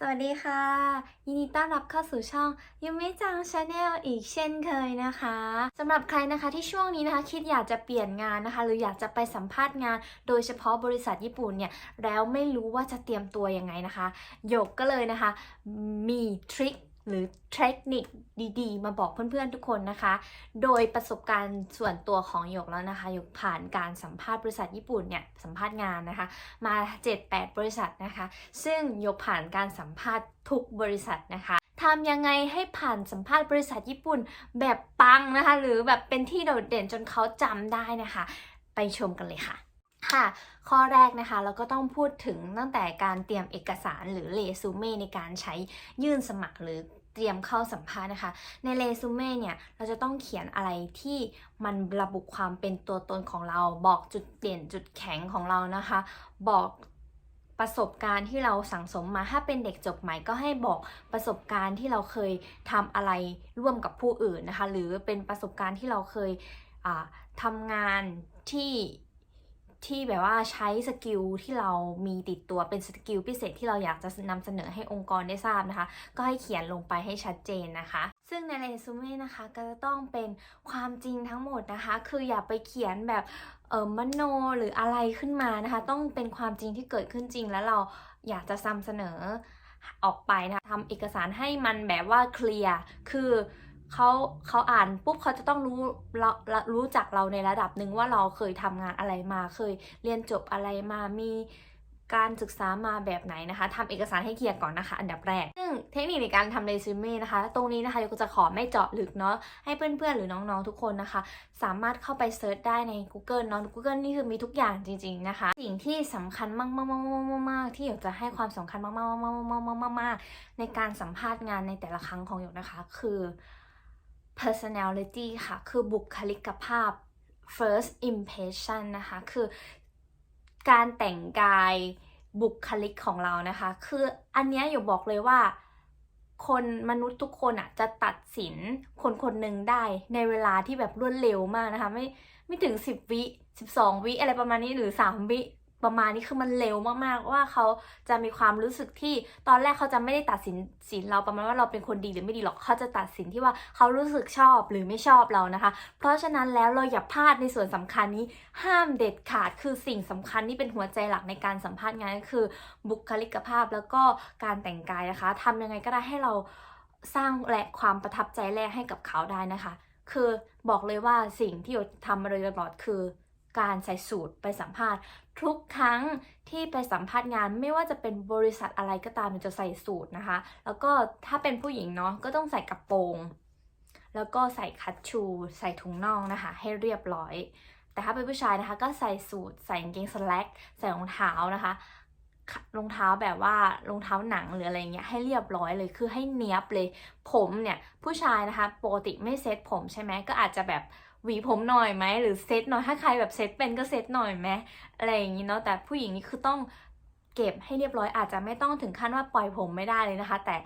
สวัสดีค่ะ ยินดีต้อนรับเข้าสู่ช่องยูมิจังชาแนลอีกเช่นเคยนะคะสำหรับใครนะคะที่ช่วงนี้นะคะคิดอยากจะเปลี่ยนงานนะคะ หรืออยากจะไปสัมภาษณ์งาน โดยเฉพาะบริษัทญี่ปุ่นเนี่ยแล้วไม่รู้ว่าจะเตรียมตัวยังไงนะคะหยกก็เลยนะคะ มีทริค หรือเทคนิคดีๆ มาบอกเพื่อนๆทุกคนนะคะ โดยประสบการณ์ส่วนตัวของหยกแล้วนะคะหยกผ่านการสัมภาษณ์บริษัทญี่ปุ่นเนี่ยสัมภาษณ์งานนะคะ มา 7-8 บริษัทนะคะ ซึ่งหยกผ่านการสัมภาษณ์ทุกบริษัทนะคะทำยังไงให้ผ่านสัมภาษณ์บริษัทญี่ปุ่นแบบปังนะคะ หรือแบบเป็นที่โดดเด่นจนเขาจำได้นะคะ ไปชมกันเลยค่ะค่ะข้อแรกนะคะเราก็ต้องพูดถึงตั้งแต่การเตรียมเอกสารหรือเรซูเม่ในการใช้ยื่นสมัครหรือ เตรียมเข้าสัมภาษณ์นะคะ ในเรซูเม่เนี่ยเราจะต้องเขียนอะไรที่มันระบุความเป็นตัวตนของเรา บอกจุดเด่นจุดแข็งของเรานะคะ บอกประสบการณ์ที่เราสั่งสมมา ถ้าเป็นเด็กจบใหม่ก็ให้บอกประสบการณ์ที่เราเคยทำอะไรร่วมกับผู้อื่นนะคะ หรือเป็นประสบการณ์ที่เราเคยอ่าทำงานที่ ที่แบบว่าใช้สกิลที่เรามีติดตัวเป็นสกิลพิเศษที่เราอยากจะนำเสนอให้องค์กรได้ทราบนะคะ ก็ให้เขียนลงไปให้ชัดเจนนะคะ ซึ่งในเรซูเม่นะคะก็จะต้องเป็นความจริงทั้งหมดนะคะ คืออย่าไปเขียนแบบเออมโนหรืออะไรขึ้นมานะคะ ต้องเป็นความจริงที่เกิดขึ้นจริง แล้วเราอยากจะนำเสนอออกไปนะคะทำเอกสารให้มันแบบว่าเคลียร์คือ เขาเขาอ่านปุ๊บเขาจะต้องรู้เรารู้จักเราในระดับหนึ่งว่าเราเคยทำงานอะไรมา เคยเรียนจบอะไรมามีการศึกษามาแบบไหนนะคะทำเอกสารให้เคลียร์ก่อนนะคะ อันดับแรก ซึ่งเทคนิคในการทำเรซูเม่นะคะ ตรงนี้นะคะยกจะขอไม่เจาะลึกเนาะให้เพื่อนๆ หรือน้องๆทุกคนนะคะ สามารถเข้าไปเซิร์ชได้ใน Google เนาะ Google นี่คือมีทุกอย่างจริง ๆนะคะ สิ่งที่สำคัญมากๆๆๆๆที่อยากจะให้ความสำคัญมากๆๆๆๆๆในการสัมภาษณ์งานในแต่ละครั้งของหยกนะคะ คือ personality ค่ะ คือบุคลิกภาพ first impression นะคะ คือการแต่งกายบุคลิกของเรานะคะ คืออันเนี้ยอยู่บอกเลยว่าคนมนุษย์ทุกคนอะจะตัดสินคนคนหนึ่งได้ในเวลาที่แบบรวดเร็วมากนะคะ ไม่ไม่ถึง 10 วิ 12 วิอะไรประมาณนี้หรือ 3 วิ ประมาณนี้คือมันเร็วมากๆว่าเขาจะมีความรู้สึกที่ตอนแรกเขาจะไม่ได้ตัดสินสินเราประมาณว่าเราเป็นคนดีหรือไม่ดีหรอกเขาจะตัดสินที่ว่าเขารู้สึกชอบหรือไม่ชอบเรานะคะ เพราะฉะนั้นแล้วเราอย่าพลาดในส่วนสำคัญนี้ห้ามเด็ดขาดคือสิ่งสำคัญที่เป็นหัวใจหลักในการสัมภาษณ์งานก็คือบุคลิกภาพแล้วก็การแต่งกายนะคะทำยังไงก็ได้ให้เราสร้างและความประทับใจแรกให้กับเขาได้นะคะ คือบอกเลยว่าสิ่งที่โยทำมาโดยตลอดคือ การใส่สูตรไปสัมภาษณ์ ทุกครั้งที่ไปสัมภาษณ์งานไม่ว่าจะเป็นบริษัทอะไรก็ตามจะใส่สูตรนะคะ แล้วก็ถ้าเป็นผู้หญิงเนาะก็ต้องใส่กระโปรงแล้วก็ใส่คัตชู ใส่ถุงน่องนะคะ ให้เรียบร้อย แต่ถ้าเป็นผู้ชายนะคะ ก็ใส่สูทใส่กางเกงสแล็กใส่รองเท้านะคะ รองเท้าแบบว่ารองเท้าหนังหรืออะไรเงี้ยให้เรียบร้อยเลยคือให้เนี้ยบเลย ผมเนี่ยผู้ชายนะคะปกติไม่เซ็ตผมใช่ไหมก็อาจจะแบบหวีผมหน่อยไหมหรือเซ็ตหน่อยถ้าใครแบบเซ็ตเป็นก็เซ็ตหน่อยไหมอะไรอย่างนี้เนาะแต่ผู้หญิงนี่คือต้องเก็บให้เรียบร้อยอาจจะไม่ต้องถึงขั้นว่าปล่อยผมไม่ได้เลยนะคะ แต่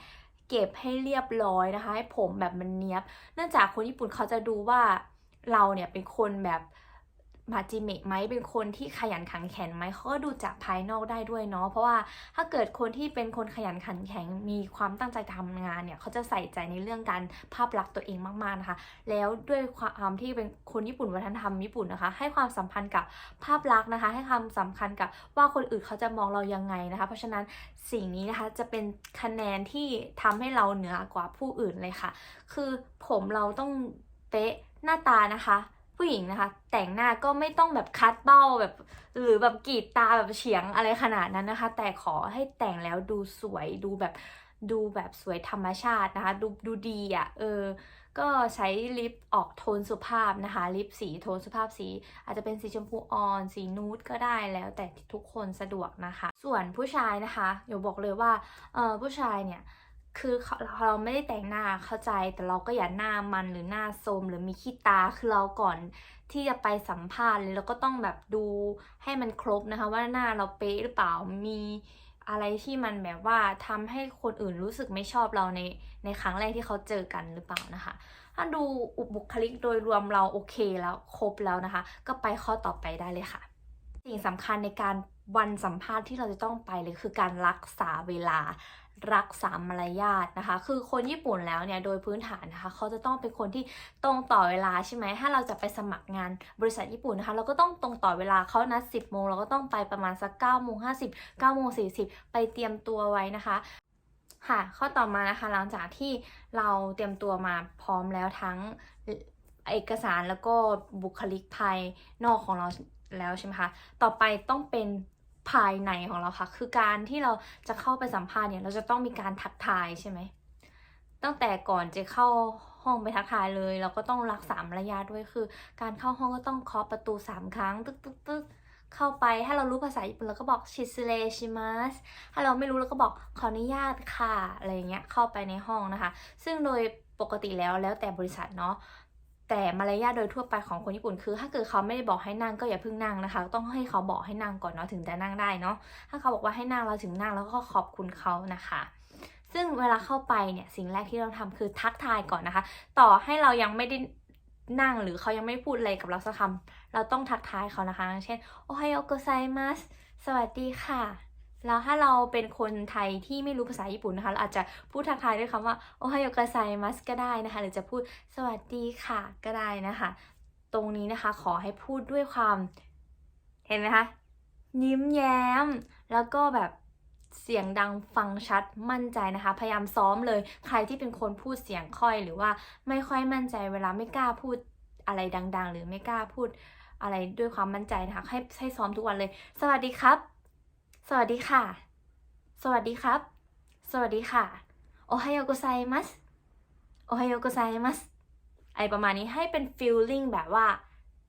เก็บให้เรียบร้อยนะคะ ให้ผมแบบมันเนี้ยบ เนื่องจากคนญี่ปุ่นเขาจะดูว่าเราเนี่ยเป็นคนแบบ มาจิเมะไหมเป็นคนที่ขยันขันแข็งไหมเขาก็ดูจากภายนอกได้ด้วยเนาะเพราะว่าถ้าเกิดคนที่เป็นคนขยันขันแข็งมีความตั้งใจทำงานเนี่ยเขาจะใส่ใจในเรื่องการภาพลักษณ์ตัวเองมากๆนะคะ แล้วด้วยความที่เป็นคนญี่ปุ่นวัฒนธรรมญี่ปุ่นนะคะ ให้ความสัมพันธ์กับภาพลักษณ์นะคะ ให้ความสำคัญกับว่าคนอื่นเขาจะมองเรายังไงนะคะ เพราะฉะนั้นสิ่งนี้นะคะจะเป็นคะแนนที่ทำให้เราเหนือกว่าผู้อื่นเลยค่ะ คือผมเราต้องเป๊ะหน้าตานะคะ ผู้หญิงนะคะ แต่งหน้าก็ไม่ต้องแบบคัดเบ้าแบบ หรือแบบกรีดตาแบบเฉียงอะไรขนาดนั้นนะคะ แต่ขอให้แต่งแล้วดูสวยดูแบบดูแบบสวยธรรมชาตินะคะ ดูดูดีอะ่ะเออ ก็ใช้ลิปออกโทนสุภาพนะคะ ลิปสีโทนสุภาพสี อาจจะเป็นสีชมพูอ่อน สีนูดก็ได้แล้วแต่ทุกคนสะดวกนะคะ ส่วนผู้ชายนะคะเดี๋ยวบอกเลยว่าเออผู้ชายเนี่ย คือเราไม่ได้แต่งหน้าเข้าใจแต่เราก็อย่าหน้ามันหรือหน้าโทมหรือมีขี้ตาคือเราก่อนที่จะไปสัมภาษณ์เลยเราก็ต้องแบบดูให้มันครบนะคะ ว่าหน้าเราเป๊ะหรือเปล่ามีอะไรที่มันแบบว่าทำให้คนอื่นรู้สึกไม่ชอบเราในในครั้งแรกที่เขาเจอกันหรือเปล่านะคะ ถ้าดูอุบุคลิกโดยรวมเราโอเคแล้วครบแล้วนะคะ ก็ไปข้อต่อไปได้เลยค่ะ สิ่งสำคัญในการวันสัมภาษณ์ที่เราจะต้องไปเลยคือการรักษาเวลา รักษามารยาทนะคะ คือคนญี่ปุ่นแล้วเนี่ยโดยพื้นฐานนะคะเขาจะต้องเป็นคนที่ตรงต่อเวลาใช่ไหมถ้าเราจะไปสมัครงานบริษัทญี่ปุ่นนะคะ เราก็ต้องตรงต่อเวลาเขานัด 10 โมงเราก็ต้องไปประมาณสัก9โมง50 9โมง40ไปเตรียมตัวไว้นะคะค่ะ ข้อต่อมานะคะหลังจากที่เราเตรียมตัวมาพร้อมแล้วทั้งเอกสารแล้วก็บุคลิกภายนอกของเราแล้วใช่ไหมคะ ต่อไปต้องเป็น ภายในของเราค่ะ คือการที่เราจะเข้าไปสัมภาษณ์เนี่ย เราจะต้องมีการทักทายใช่ไหม ตั้งแต่ก่อนจะเข้าห้องไปทักทายเลย เราก็ต้องรักษามารยาทด้วยคือ การเข้าห้องก็ต้องเคาะประตูสามครั้ง ตึกตึกตึกเข้าไปถ้าเรารู้ภาษาญี่ปุ่นเราก็บอกชิซึเรชิมัสถ้าเราไม่รู้เราก็บอกขออนุญาตค่ะอะไรอย่างเงี้ยเข้าไปในห้องนะคะ ซึ่งโดยปกติแล้วแล้วแต่บริษัทเนาะ แต่มารยาทโดยทั่วไปของคนญี่ปุ่นคือ ถ้าเกิดเขาไม่ได้บอกให้นั่งก็อย่าเพิ่งนั่งนะคะ ต้องให้เขาบอกให้นั่งก่อนเนาะถึงจะนั่งได้เนาะถ้าเขาบอกว่าให้นั่งเราถึงนั่งแล้วก็ขอบคุณเขานะคะซึ่งเวลาเข้าไปเนี่ยสิ่งแรกที่เราทำคือทักทายก่อนนะคะ ต่อให้เรายังไม่ได้นั่งหรือเขายังไม่พูดอะไรกับเราสักคำเราต้องทักทายเขานะคะ เช่น โอไฮโอโกไซมัสสวัสดีค่ะ แล้วถ้าเราเป็นคนไทยที่ไม่รู้ภาษาญี่ปุ่นนะคะ เราอาจจะพูดทักทายด้วยคำว่าโอไฮโอโกไซมัสก็ได้นะคะ หรือจะพูดสวัสดีค่ะก็ได้นะคะ ตรงนี้นะคะขอให้พูดด้วยความ เห็นไหมคะยิ้มแย้ม แล้วก็แบบเสียงดังฟังชัดมั่นใจนะคะ พยายามซ้อมเลยใครที่เป็นคนพูดเสียงค่อย หรือว่าไม่ค่อยมั่นใจเวลาไม่กล้าพูดอะไรดัง ๆ หรือไม่กล้าพูดอะไรด้วยความมั่นใจนะคะให้ให้ซ้อมทุกวันเลย สวัสดีครับ สวัสดีค่ะ สวัสดีครับ สวัสดีค่ะ โอไฮโอโกไซมัส โอไฮโอโกไซมัส ไอประมาณนี้ให้เป็น feeling แบบว่า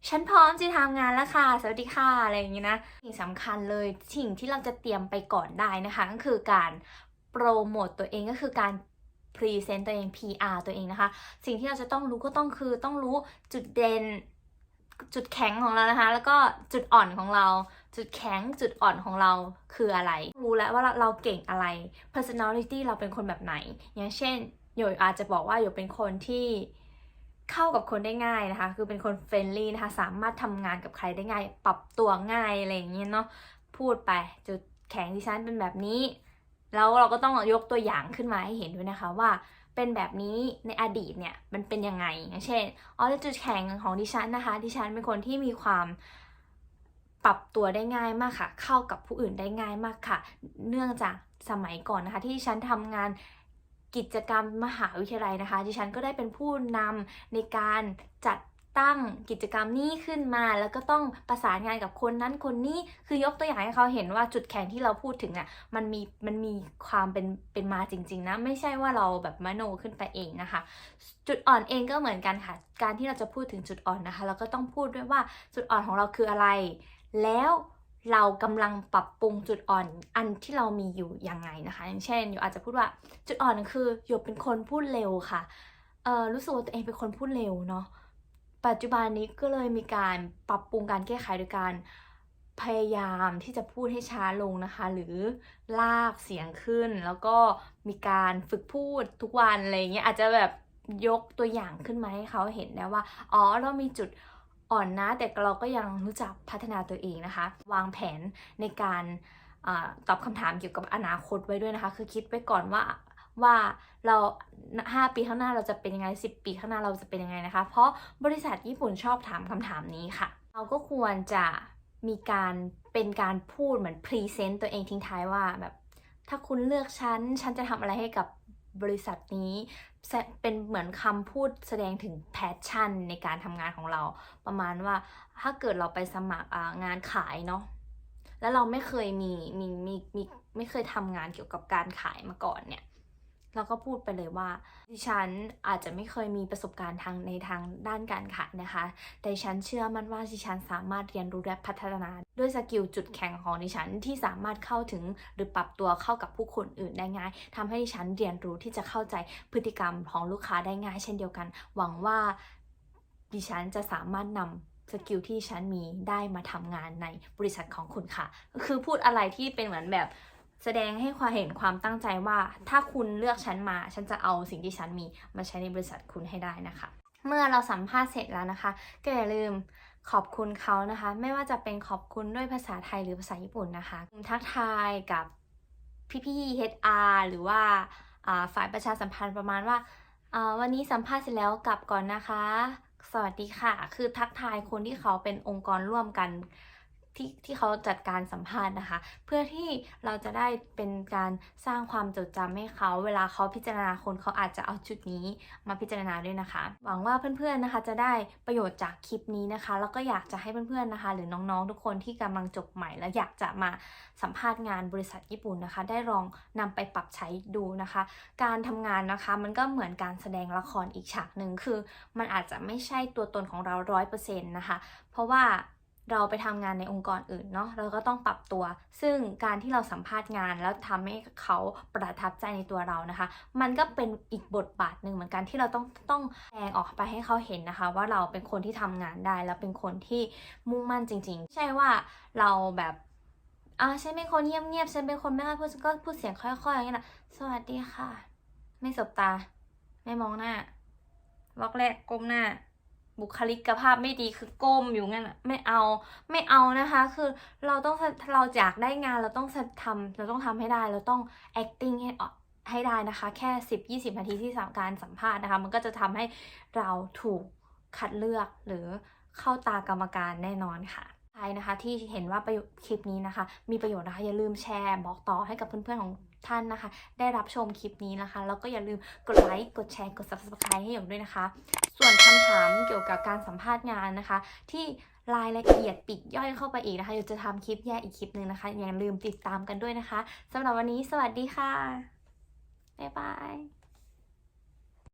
ฉันพร้อมจะทำงานแล้วค่ะ สวัสดีค่ะ อะไรอย่างนี้นะ สิ่งสำคัญเลยสิ่งที่เราจะเตรียมไปก่อนได้นะคะ ก็คือการโปรโมตตัวเองก็คือการพรีเซนต์ตัวเอง PR ตัวเองนะคะ สิ่งที่เราจะต้องรู้ก็ต้องคือต้องรู้จุดเด่นจุดแข็งของเรานะคะ แล้วก็จุดอ่อนของเรา จุดแข็งจุดอ่อนของเราคืออะไร รู้แล้วว่าเราเราเก่งอะไร personality เราเป็นคนแบบไหน อย่างเช่นโยอาจจะบอกว่าโยเป็นคนที่เข้ากับคนได้ง่ายนะคะ คือเป็นคนเฟรนลี่นะคะ สามารถทำงานกับใครได้ง่าย ปรับตัวง่ายอะไรอย่างเงี้ยเนาะ พูดไปจุดแข็งดิฉันเป็นแบบนี้ แล้วเราก็ต้องยกตัวอย่างขึ้นมาให้เห็นด้วยนะคะว่าเป็นแบบนี้ในอดีตเนี่ยมันเป็นยังไงอย่างเช่น อ๋อจุดแข็งของดิฉันนะคะ ดิฉันเป็นคนที่มีความ ปรับตัวได้ง่ายมากค่ะ เข้ากับผู้อื่นได้ง่ายมากค่ะ เนื่องจากสมัยก่อนนะคะ ที่ฉันทำงานกิจกรรมมหาวิทยาลัยนะคะ ดิฉันก็ได้เป็นผู้นำในการจัดตั้งกิจกรรมนี้ขึ้นมา แล้วก็ต้องประสานงานกับคนนั้นคนนี้คือยกตัวอย่างให้เขาเห็นว่าจุดแข็งที่เราพูดถึงอะมันมีมันมีความเป็นเป็นมาจริง ๆ นะ ไม่ใช่ว่าเราแบบมโนขึ้นไปเองนะคะ จุดอ่อนเองก็เหมือนกันค่ะ การที่เราจะพูดถึงจุดอ่อนนะคะ เราก็ต้องพูดด้วยว่าจุดอ่อนของเราคืออะไร แล้วเรากำลังปรับปรุงจุดอ่อนอันที่เรามีอยู่ยังไงนะคะ อย่างเช่นอยู่อาจจะพูดว่าจุดอ่อนคือหยกเป็นคนพูดเร็วค่ะเออรู้สึกว่าตัวเองเป็นคนพูดเร็วเนาะปัจจุบันนี้ก็เลยมีการปรับปรุงการแก้ไขโดยการพยายามที่จะพูดให้ช้าลงนะคะ หรือลากเสียงขึ้น แล้วก็มีการฝึกพูดทุกวันอะไรเงี้ยอาจจะแบบยกตัวอย่างขึ้นมาให้เขาเห็นได้ว่า อ๋อ เรามีจุด อ่อนนะ แต่เราก็ยังรู้จักพัฒนาตัวเองนะคะ วางแผนในการอตอบคำถามเกี่ยวกับอนาคตไว้ด้วยนะคะ คือคิดไว้ก่อนว่าว่าเรา 5 ปีข้างหน้าเราจะเป็นยังไง 10 ปีข้างหน้าเราจะเป็นยังไงนะคะ เพราะบริษัทญี่ปุ่นชอบถามคำถามนี้ค่ะ เราก็ควรจะมีการเป็นการพูดเหมือนพรีเซนต์ตัวเองทิ้งท้ายว่าแบบถ้าคุณเลือกฉัน ฉันจะทำอะไรให้กับ บริษัทนี้เป็นเหมือนคำพูดแสดงถึงแพชชั่นในการทำงานของเรา ประมาณว่าถ้าเกิดเราไปสมัครงานขายเนาะแล้วเราไม่เคยมีมีมีมีไม่เคยทำงานเกี่ยวกับการขายมาก่อนเนี่ย เราก็พูดไปเลยว่า ดิฉันอาจจะไม่เคยมีประสบการณ์ทางในทางด้านการขายนะคะ แต่ดิฉันเชื่อมั่นว่าดิฉันสามารถเรียนรู้และพัฒนา ด้วยสกิลจุดแข็งของดิฉันที่สามารถเข้าถึงหรือปรับตัวเข้ากับผู้คนอื่นได้ง่ายทำให้ดิฉันเรียนรู้ที่จะเข้าใจพฤติกรรมของลูกค้าได้ง่าย เช่นเดียวกัน หวังว่าดิฉันจะสามารถนำสกิลที่ฉันมีได้มาทำงานในบริษัทของคุณค่ะ คือพูดอะไรที่เป็นเหมือนแบบ แสดงให้ความเห็นความตั้งใจว่า ถ้าคุณเลือกฉันมา ฉันจะเอาสิ่งที่ฉันมีมาใช้ในบริษัทคุณให้ได้นะคะ เมื่อเราสัมภาษณ์เสร็จแล้วนะคะ ก็อย่าลืมขอบคุณเขานะคะ ไม่ว่าจะเป็นขอบคุณด้วยภาษาไทยหรือภาษาญี่ปุ่นนะคะ ทักทายกับพี่ๆ HR หรือว่าฝ่ายประชาสัมพันธ์ประมาณว่า วันนี้สัมภาษณ์เสร็จแล้วกลับก่อนนะคะ สวัสดีค่ะ คือทักทายคนที่เขาเป็นองค์กรร่วมกัน ที่ที่เขาจัดการสัมภาษณ์นะคะ เพื่อที่เราจะได้เป็นการสร้างความจดจำให้เขา เวลาเขาพิจารณาคนเขาอาจจะเอาจุดนี้มาพิจารณาด้วยนะคะ หวังว่าเพื่อนๆนะคะ จะได้ประโยชน์จากคลิปนี้นะคะ แล้วก็อยากจะให้เพื่อนๆนะคะ หรือน้องๆทุกคนที่กำลังจบใหม่ และอยากจะมาสัมภาษณ์งานบริษัทญี่ปุ่นนะคะ ได้ลองนำไปปรับใช้ดูนะคะ การทำงานนะคะมันก็เหมือนการแสดงละครอีกฉากหนึ่งคือ มันอาจจะไม่ใช่ตัวตนของเราร้อยเปอร์เซ็นต์นะคะ เพราะว่า เราไปทำงานในองค์กรอื่นเนาะเราก็ต้องปรับตัว ซึ่งการที่เราสัมภาษณ์งานแล้วทำให้เขาประทับใจในตัวเรานะคะ มันก็เป็นอีกบทบาทหนึ่งเหมือนกันที่เราต้องต้องแสดงออกไปให้เขาเห็นนะคะ ว่าเราเป็นคนที่ทำงานได้ แล้วเป็นคนที่มุ่งมั่นจริงๆ ใช่ว่าเราแบบอ่าฉันเป็นคนเงียบๆฉันเป็นคนไม่ค่อยพูดก็พูดเสียงค่อยๆอย่างนี้นะสวัสดีค่ะ ไม่สบตา ไม่มองหน้าวอกแรกก้มหน้า บุคลิกภาพไม่ดีคือก้มอยู่งั้นอะไม่เอาไม่เอานะคะ คือเราต้องเราอยากได้งานเราต้องทำเราต้องทำให้ได้เราต้อง acting ให้ออกให้ได้นะคะ แค่ 10-20 นาทีที่สามการสัมภาษณ์นะคะ มันก็จะทำให้เราถูกคัดเลือกหรือเข้าตากรรมการแน่นอนค่ะใครนะคะที่เห็นว่าประโยชน์คลิปนี้นะคะ มีประโยชน์นะคะอย่าลืมแชร์บอกต่อให้กับเพื่อนๆของ ท่านนะคะ ได้รับชมคลิปนี้นะคะ แล้วก็อย่าลืมกดไลค์กดแชร์กด subscribe ให้หยกด้วยนะคะ ส่วนคำถามเกี่ยวกับการสัมภาษณ์งานนะคะ ที่รายละเอียดปิดย่อยเข้าไปอีกนะคะเดี๋ยวจะทำคลิปแยกอีกคลิปหนึ่งนะคะ อย่าลืมติดตามกันด้วยนะคะสำหรับวันนี้สวัสดีค่ะ บ๊ายบาย